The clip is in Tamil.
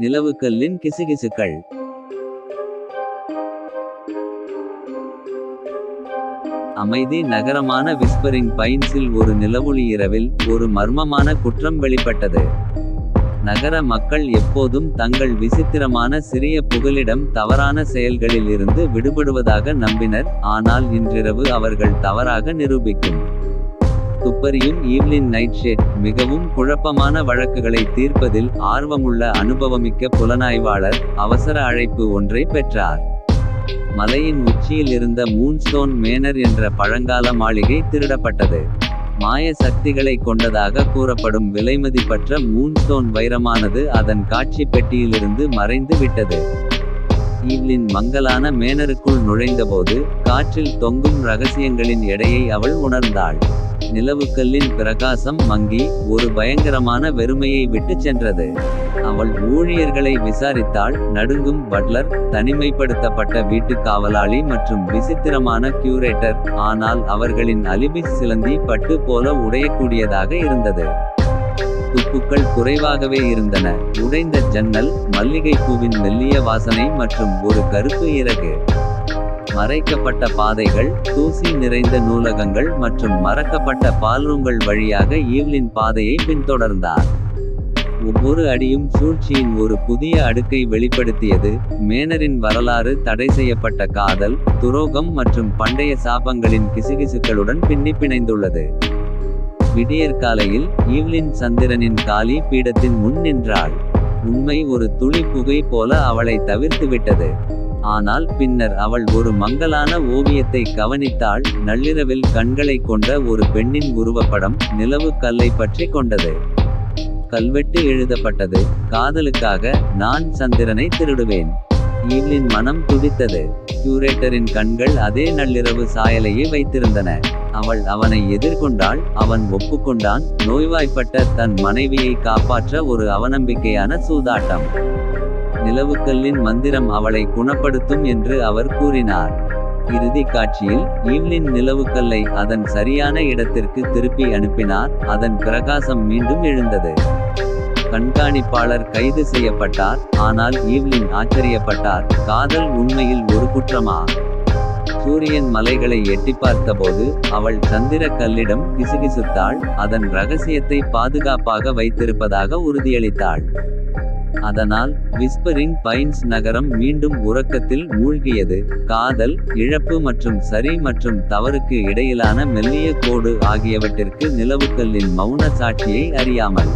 நிலவுக்கல்லின் கிசுகிசுக்கள். அமைதி நகரமான விஸ்பரிங் பைன்ஸில் ஒரு நிலவொளி இரவில் ஒரு மர்மமான குற்றம் வெளிப்பட்டது. நகர மக்கள் எப்போதும் தங்கள் விசித்திரமான சிறிய புகலிடம் தவறான செயல்களில் இருந்து விடுபடுவதாக நம்பினர் ஆனால் இன்றிரவு அவர்கள் தவறாக நிரூபிக்கும். துப்பறியும் ஈவ்லின் நைட்ஷெட் மிகவும் குழப்பமான வழக்குகளை தீர்ப்பதில் ஆர்வமுள்ள அனுபவமிக்க புலனாய்வாளர் அவசர அழைப்பு ஒன்றை பெற்றார். மலையின் உச்சியில் இருந்த மூன்ஸ்டோன் மேனர் என்ற பழங்கால மாளிகை திருடப்பட்டது. மாய சக்திகளை கொண்டதாக கூறப்படும் விலைமதிப்பற்ற மூன்ஸ்டோன் வைரமானது அதன் காட்சி பெட்டியிலிருந்து மறைந்து விட்டது. ஈவ்லின் மங்கலான மேனருக்குள் நுழைந்தபோது காற்றில் தொங்கும் ரகசியங்களின் எடையை அவள் உணர்ந்தாள். நிலவுக்கல்லின் பிரகாசம் மங்கி ஒரு பயங்கரமான வெறுமையை விட்டுச் சென்றது. அவள் ஊழியர்களை விசாரித்தாள். நடுங்கும் பட்லர் தனிமைப்படுத்தப்பட்ட வீட்டு காவலாளி மற்றும் விசித்திரமான கியூரேட்டர் ஆனால் அவர்களின் அலிபிஸ் சிலந்தி பட்டு போல உடையக்கூடியதாக இருந்தது. துப்புக்கள் குறைவாகவே இருந்தன. உடைந்த ஜன்னல் மல்லிகைப்பூவின் மெல்லிய வாசனை மற்றும் ஒரு கருப்பு இறகு. மறைக்கப்பட்ட பாதைகள் தூசி நிறைந்த நூலகங்கள் மற்றும் மறக்கப்பட்ட பால்ரூம்கள் வழியாக ஈவ்லின் பாதையை பின்தொடர்ந்தார். ஒவ்வொரு அடியும் சூழ்ச்சியின் ஒரு புதிய அடுக்கை வெளிப்படுத்தியது. மேனரின் வரலாறு தடை செய்யப்பட்ட காதல் துரோகம் மற்றும் பண்டைய சாபங்களின் கிசுகிசுக்களுடன் பின்னி பிணைந்துள்ளது விடியற்காலையில் ஈவ்லின் சந்திரனின் காலி பீடத்தின் முன் நின்றாள். உண்மை ஒரு துளி புகை போல அவளை தவிர்த்துவிட்டது. ஆனால் பின்னர் அவள் ஒரு மங்கலான ஓவியத்தை கவனித்தாள். நள்ளிரவில் கண்களைக் கொண்ட ஒரு பெண்ணின் உருவப்படம் நிலவு கல்லை பற்றி கொண்டது. கல்வெட்டு எழுதப்பட்டது. காதலுக்காக நான் சந்திரனை திருடுவேன். ஈவ்லின் மனம் துடித்தது. கியூரேட்டரின் கண்கள் அதே நள்ளிரவு சாயலையே வைத்திருந்தன. அவள் அவனை எதிர்கொண்டாள். அவன் ஒப்புக்கொண்டான். நோய்வாய்ப்பட்ட தன் மனைவியை காப்பாற்ற ஒரு அவநம்பிக்கையான சூதாட்டம். நிலவுக்கல்லின் மந்திரம் அவளை குணப்படுத்தும் என்று அவர் கூறினார். இறுதி காட்சியில் ஈவ்லின் நிலவுக்கல்லை அதன் சரியான இடத்திற்கு திருப்பி அனுப்பினார். அதன் பிரகாசம் மீண்டும் எழுந்தது. கண்காணிப்பாளர் கைது செய்யப்பட்டார். ஆனால் ஈவ்லின் ஆச்சரியப்பட்டார். காதல் உண்மையில் ஒரு குற்றமா? சூரியன் மலைகளை எட்டி பார்த்தபோது அவள் சந்திர கல்லிடம் கிசுகிசுத்தாள். அதன் ரகசியத்தை பாதுகாப்பாக வைத்திருப்பதாக உறுதியளித்தாள். அதனால் விஸ்பரிங் பைன்ஸ் நகரம் மீண்டும் உறக்கத்தில் மூழ்கியது. காதல் இழப்பு மற்றும் சரி மற்றும் தவறுக்கு இடையிலான மெல்லிய கோடு ஆகியவற்றிற்கு நிலவுக்கல்லின் மௌன சாட்சியை அறியாமல்